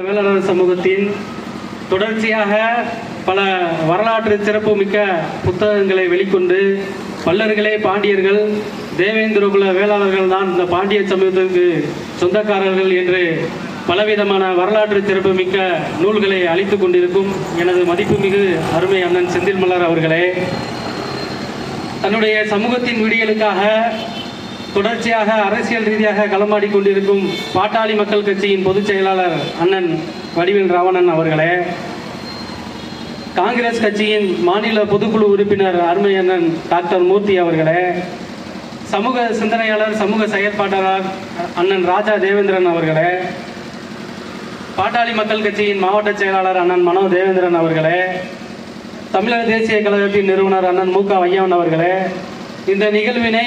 வேளாளர் சமூகத்தின் தொடர்ச்சியாக பல வரலாற்று சிறப்புமிக்க புத்தகங்களை வெளிக்கொண்டு பல்லர்களே பாண்டியர்கள் தேவேந்திரகுல வேளாளர்கள் தான் இந்த பாண்டிய சமூகத்திற்கு சொந்தக்காரர்கள் என்று பலவிதமான வரலாற்று சிறப்புமிக்க நூல்களை அளித்து கொண்டிருக்கும் எனது மதிப்புமிகு அருமை அண்ணன் செந்தில் மலர் அவர்களே. தன்னுடைய சமூகத்தின் விடியலுக்காக தொடர்ச்சியாக அரசியல் ரீதியாக களமாடி கொண்டிருக்கும் பாட்டாளி மக்கள் கட்சியின் பொதுச் செயலாளர் அண்ணன் வடிவேல் ராவணன் அவர்களே காங்கிரஸ் கட்சியின் மாநில பொதுக்குழு உறுப்பினர் அருமை அண்ணன் டாக்டர் மூர்த்தி அவர்களே சமூக சிந்தனையாளர் சமூக செயற்பாட்டாளர் அண்ணன் ராஜா தேவேந்திரன் அவர்களே பாட்டாளி மக்கள் கட்சியின் மாவட்ட செயலாளர் அண்ணன் மனோ தேவேந்திரன் அவர்களே தமிழக தேசிய கழகத்தின் நிறுவனர் அண்ணன் மு க வையவன் அவர்களே இந்த நிகழ்வினை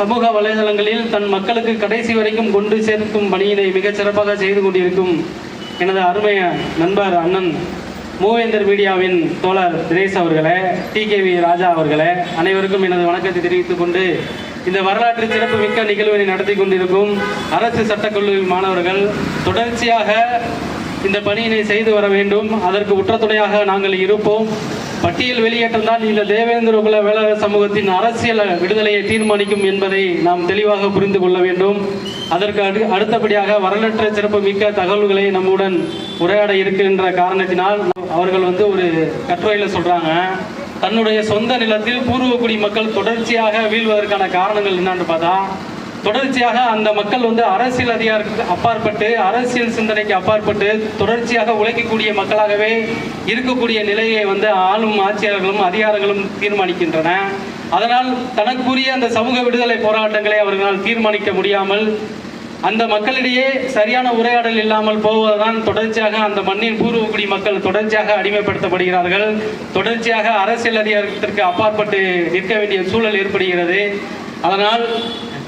சமூக வலைதளங்களில் தன் மக்களுக்கு கடைசி வரைக்கும் கொண்டு சேர்க்கும் பணியினை மிகச் சிறப்பாக செய்து கொண்டிருக்கும் எனது அருமை நண்பர் அண்ணன் மூவேந்தர் மீடியாவின் தோழர் தினேஷ் அவர்களே டி கே வி ராஜா அவர்களே அனைவருக்கும் எனது வணக்கத்தை தெரிவித்துக் கொண்டு இந்த வரலாற்று சிறப்பு மிக்க நிகழ்வினை நடத்தி கொண்டிருக்கும் அரசு சட்டக்கல்லூரி மாணவர்கள் தொடர்ச்சியாக இந்த பணியினை செய்து வர வேண்டும். அதற்கு உற்றத்துணையாக நாங்கள் இருப்போம். பட்டியல் வெளியேற்றம் தான் இந்த தேவேந்திர குல வேளாளர் சமூகத்தின் அரசியல் விடுதலையை தீர்மானிக்கும் என்பதை நாம் தெளிவாக புரிந்து கொள்ள வேண்டும். அதற்கு அடு அடுத்தபடியாக வரலாற்று சிறப்பு மிக்க தகவல்களை நம்முடன் உரையாட இருக்கின்ற காரணத்தினால் அவர்கள் வந்து ஒரு கட்டுரையில் சொல்கிறாங்க தன்னுடைய சொந்த நிலத்தில் பூர்வக்குடி மக்கள் தொடர்ச்சியாக வீழ்வதற்கான காரணங்கள் என்னன்னு பார்த்தா தொடர்ச்சியாக அந்த மக்கள் வந்து அரசியல் அதிகாரத்துக்கு அப்பாற்பட்டு அரசியல் சிந்தனைக்கு அப்பாற்பட்டு தொடர்ச்சியாக உழைக்கக்கூடிய மக்களாகவே இருக்கக்கூடிய நிலையை வந்து ஆளும் ஆட்சியாளர்களும் அதிகாரங்களும் தீர்மானிக்கின்றன. அதனால் தனக்குரிய அந்த சமூக விடுதலை போராட்டங்களை அவர்களால் தீர்மானிக்க முடியாமல் அந்த மக்களிடையே சரியான உரையாடல் இல்லாமல் போவதுதான் தொடர்ச்சியாக அந்த மண்ணின் பூர்வக்குடி மக்கள் தொடர்ச்சியாக அடிமைப்படுத்தப்படுகிறார்கள். தொடர்ச்சியாக அரசியல் அதிகாரத்திற்கு அப்பாற்பட்டு நிற்க வேண்டிய சூழல் ஏற்படுகிறது. அதனால்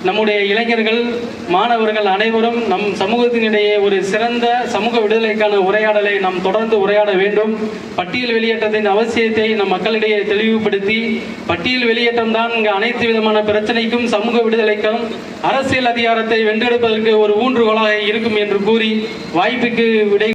நம்முடைய இளைஞர்கள் மாணவர்கள் அனைவரும் நம் சமூகத்தினிடையே ஒரு சிறந்த சமூக விடுதலைக்கான உரையாடலை நாம் தொடர்ந்து உரையாட வேண்டும். பட்டியல் வெளியேற்றத்தின் அவசியத்தை நம் மக்களிடையே தெளிவுபடுத்தி பட்டியல் வெளியேற்றம் தான் இங்கு அனைத்து விதமான பிரச்சனைக்கும் சமூக விடுதலைக்கும் அரசியல் அதிகாரத்தை வென்றெடுப்பதற்கு ஒரு ஊன்றுகோலாக இருக்கும் என்று கூறி வாய்ப்புக்கு விடை